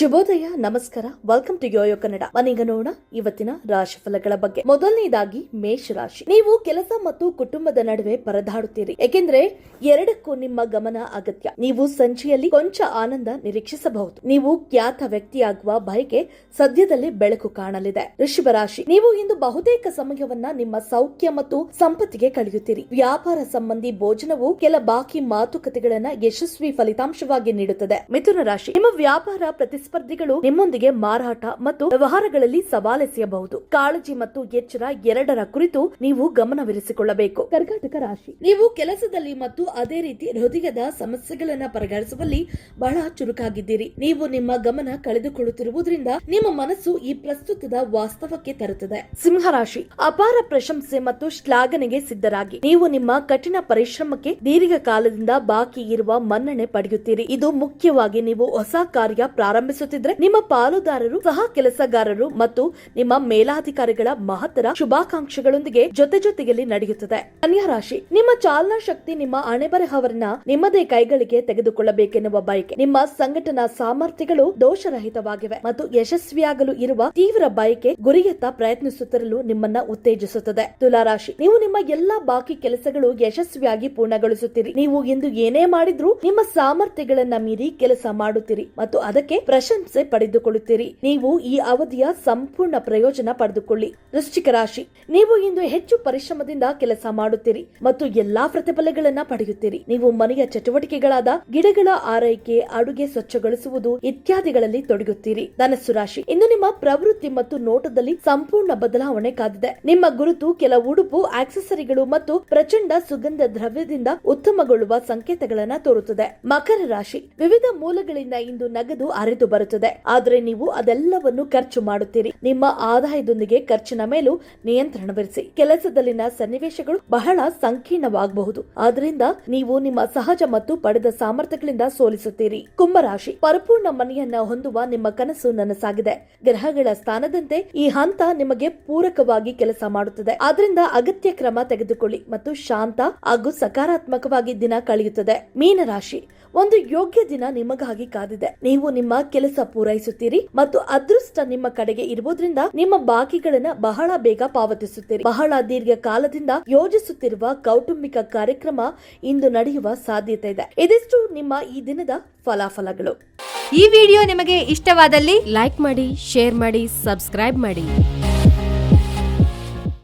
ಶುಭೋದಯ, ನಮಸ್ಕಾರ. Welcome to Yoyo Kannada ಮನೀಗ ನೋಡೋಣ ಇವತ್ತಿನ ರಾಶಿ ಫಲಗಳ ಬಗ್ಗೆ. ಮೊದಲನೇದಾಗಿ ಮೇಷ ರಾಶಿ ನೀವು ಕೆಲಸ ಮತ್ತು ಕುಟುಂಬದ ನಡುವೆ ಪರದಾಡುತ್ತೀರಿ. ಏಕೆಂದ್ರೆ ಎರಡಕ್ಕೂ ನಿಮ್ಮ ಗಮನ ಅಗತ್ಯ. ನೀವು ಸಂಜೆಯಲ್ಲಿ ಕೊಂಚ ಆನಂದ ನಿರೀಕ್ಷಿಸಬಹುದು. ನೀವು ಖ್ಯಾತ ವ್ಯಕ್ತಿಯಾಗುವ ಬಯಕೆ ಸದ್ಯದಲ್ಲೇ ಬೆಳಕು ಕಾಣಲಿದೆ. ಋಷಭ ರಾಶಿ. ನೀವು ಇಂದು ಬಹುತೇಕ ಸಮಯವನ್ನ ನಿಮ್ಮ ಸೌಖ್ಯ ಮತ್ತು ಸಂಪತ್ತಿಗೆ ಕಳೆಯುತ್ತೀರಿ. ವ್ಯಾಪಾರ ಸಂಬಂಧಿ ಭೋಜನವು ಕೆಲ ಬಾಕಿ ಮಾತುಕತೆಗಳನ್ನ ಯಶಸ್ವಿ ಫಲಿತಾಂಶವಾಗಿ ನೀಡುತ್ತದೆ. ಮಿಥುನ ರಾಶಿ. ನಿಮ್ಮ ವ್ಯಾಪಾರ ಪ್ರತಿಸ್ಪರ್ಧಿಗಳು ನಿಮ್ಮೊಂದಿಗೆ ಮಾರಾಟ ಮತ್ತು ವ್ಯವಹಾರಗಳಲ್ಲಿ ಸವಾಲೆಸೆಯಬಹುದು. ಕಾಳಜಿ ಮತ್ತು ಎಚ್ಚರ ಎರಡರ ಕುರಿತು ನೀವು ಗಮನವಿರಿಸಿಕೊಳ್ಳಬೇಕು. ಕರ್ನಾಟಕ ರಾಶಿ. ನೀವು ಕೆಲಸದಲ್ಲಿ ಮತ್ತು ಅದೇ ರೀತಿ ಹೃದಯದ ಸಮಸ್ಯೆಗಳನ್ನ ಪರಿಹರಿಸುವಲ್ಲಿ ಬಹಳ ಚುರುಕಾಗಿದ್ದೀರಿ. ನೀವು ನಿಮ್ಮ ಗಮನ ಕಳೆದುಕೊಳ್ಳುತ್ತಿರುವುದರಿಂದ ನಿಮ್ಮ ಮನಸ್ಸು ಈ ಪ್ರಸ್ತುತದ ವಾಸ್ತವಕ್ಕೆ ತರುತ್ತದೆ. ಸಿಂಹರಾಶಿ. ಅಪಾರ ಪ್ರಶಂಸೆ ಮತ್ತು ಶ್ಲಾಘನೆಗೆ ಸಿದ್ಧರಾಗಿ. ನೀವು ನಿಮ್ಮ ಕಠಿಣ ಪರಿಶ್ರಮಕ್ಕೆ ದೀರ್ಘ ಕಾಲದಿಂದ ಬಾಕಿ ಇರುವ ಮನ್ನಣೆ ಪಡೆಯುತ್ತೀರಿ. ಇದು ಮುಖ್ಯವಾಗಿ ನೀವು ಹೊಸ ಕಾರ್ಯ ಪ್ರಾರಂಭಿಸುತ್ತಿದ್ರೆ ನಿಮ್ಮ ಪಾಲುದಾರರು, ಸಹ ಕೆಲಸಗಾರರು ಮತ್ತು ನಿಮ್ಮ ಮೇಲಾಧಿಕಾರಿಗಳ ಮಹತ್ತರ ಶುಭಾಕಾಂಕ್ಷೆಗಳೊಂದಿಗೆ ಜೊತೆ ಜೊತೆಯಲ್ಲಿ ನಡೆಯುತ್ತದೆ. ಕನ್ಯಾ ರಾಶಿ, ನಿಮ್ಮ ಚಾಲನಾ ಶಕ್ತಿ, ನಿಮ್ಮ ಅಣೆಬರಹವರನ್ನ ನಿಮ್ಮದೇ ಕೈಗಳಿಗೆ ತೆಗೆದುಕೊಳ್ಳಬೇಕೆನ್ನುವ ಬಯಕೆ. ನಿಮ್ಮ ಸಂಘಟನಾ ಸಾಮರ್ಥ್ಯಗಳು ದೋಷರಹಿತವಾಗಿವೆ ಮತ್ತು ಯಶಸ್ವಿಯಾಗಲು ಇರುವ ತೀವ್ರ ಬಯಕೆ ಗುರಿಯತ್ತ ಪ್ರಯತ್ನಿಸುತ್ತಿರಲು ನಿಮ್ಮನ್ನ ಉತ್ತೇಜಿಸುತ್ತದೆ. ತುಲಾರಾಶಿ ನೀವು ನಿಮ್ಮ ಎಲ್ಲಾ ಬಾಕಿ ಕೆಲಸಗಳು ಯಶಸ್ವಿಯಾಗಿ ಪೂರ್ಣಗೊಳಿಸುತ್ತೀರಿ. ನೀವು ಇಂದು ಏನೇ ಮಾಡಿದ್ರೂ ನಿಮ್ಮ ಸಾಮರ್ಥ್ಯಗಳನ್ನ ಮೀರಿ ಕೆಲಸ ಮಾಡುತ್ತೀರಿ ಮತ್ತು ಅದಕ್ಕೆ ಪ್ರಶಂಸೆ ಪಡೆದುಕೊಳ್ಳುತ್ತೀರಿ. ನೀವು ಈ ಅವಧಿಯ ಸಂಪೂರ್ಣ ಪ್ರಯೋಜನ ಪಡೆದುಕೊಳ್ಳಿ. ವೃಶ್ಚಿಕ ರಾಶಿ, ನೀವು ಇಂದು ಹೆಚ್ಚು ಪರಿಶ್ರಮದಿಂದ ಕೆಲಸ ಮಾಡುತ್ತೀರಿ ಮತ್ತು ಎಲ್ಲಾ ಪ್ರತಿಫಲಗಳನ್ನ ಪಡೆಯುತ್ತೀರಿ. ನೀವು ಮನೆಯ ಚಟುವಟಿಕೆಗಳಾದ ಗಿಡಗಳ ಆರೈಕೆ, ಅಡುಗೆ ಸ್ವಚ್ಛಗೊಳಿಸುವುದು ಇತ್ಯಾದಿಗಳಲ್ಲಿ ತೊಡಗುತ್ತೀರಿ. ಧನಸ್ಸು ರಾಶಿ, ಇಂದು ನಿಮ್ಮ ಪ್ರವೃತ್ತಿ ಮತ್ತು ನೋಟದಲ್ಲಿ ಸಂಪೂರ್ಣ ಬದಲಾವಣೆ ಕಾದಿದೆ. ನಿಮ್ಮ ಗುರುತು, ಕೆಲ ಉಡುಪು, ಆಕ್ಸೆಸರಿಗಳು ಮತ್ತು ಪ್ರಚಂಡ ಸುಗಂಧ ದ್ರವ್ಯದಿಂದ ಉತ್ತಮಗೊಳ್ಳುವ ಸಂಕೇತಗಳನ್ನ ತೋರುತ್ತದೆ. ಮಕರ ರಾಶಿ, ವಿವಿಧ ಮೂಲಗಳಿಂದ ಇಂದು ನಗದು ಹರಿದು ಬರುತ್ತದೆ. ಆದರೆ ನೀವು ಅದೆಲ್ಲವನ್ನು ಖರ್ಚು ಮಾಡುತ್ತೀರಿ. ನಿಮ್ಮ ಆದಾಯದೊಂದಿಗೆ ಖರ್ಚಿನ ಮೇಲೂ ನಿಯಂತ್ರಣವಿರಿಸಿ. ಕೆಲಸದಲ್ಲಿನ ಸನ್ನಿವೇಶಗಳು ಬಹಳ ಸಂಕೀರ್ಣವಾಗಬಹುದು. ಆದ್ರಿಂದ ನೀವು ನಿಮ್ಮ ಸಹಜ ಮತ್ತು ಪಡೆದ ಸಾಮರ್ಥ್ಯಗಳಿಂದ ಸೋಲಿಸುತ್ತೀರಿ. ಕುಂಭರಾಶಿ, ಪರಿಪೂರ್ಣ ಮನೆಯನ್ನ ಹೊಂದುವ ನಿಮ್ಮ ಕನಸು ನನಸಾಗಿದೆ. ಗ್ರಹಗಳ ಸ್ಥಾನದಂತೆ ಈ ಹಂತ ನಿಮಗೆ ಪೂರಕವಾಗಿ ಕೆಲಸ ಮಾಡುತ್ತದೆ. ಆದ್ರಿಂದ ಅಗತ್ಯ ಕ್ರಮ ತೆಗೆದುಕೊಳ್ಳಿ ಮತ್ತು ಶಾಂತ ಹಾಗೂ ಸಕಾರಾತ್ಮಕವಾಗಿ ದಿನ ಕಳೆಯುತ್ತದೆ. ಮೀನರಾಶಿ, ಒಂದು ಯೋಗ್ಯ ದಿನ ನಿಮಗಾಗಿ ಕಾದಿದೆ. ನೀವು ನಿಮ್ಮ ಕೆಲಸ ಪೂರೈಸುತ್ತೀರಿ ಮತ್ತು ಅದೃಷ್ಟ ನಿಮ್ಮ ಕಡೆಗೆ ಇರುವುದರಿಂದ ನಿಮ್ಮ ಬಾಕಿಗಳನ್ನ ಬಹಳ ಬೇಗ ಪಾವತಿಸುತ್ತೀರಿ. ಬಹಳ ದೀರ್ಘ ಕಾಲದಿಂದ ಯೋಜಿಸುತ್ತಿರುವ ಕೌಟುಂಬಿಕ ಕಾರ್ಯಕ್ರಮ ಇಂದು ನಡೆಯುವ ಸಾಧ್ಯತೆ ಇದೆ. ಇದಿಷ್ಟು ನಿಮ್ಮ ಈ ದಿನದ ಫಲಾಫಲಗಳು. ಈ ವಿಡಿಯೋ ನಿಮಗೆ ಇಷ್ಟವಾದಲ್ಲಿ ಲೈಕ್ ಮಾಡಿ, ಶೇರ್ ಮಾಡಿ, ಸಬ್ಸ್ಕ್ರೈಬ್ ಮಾಡಿ.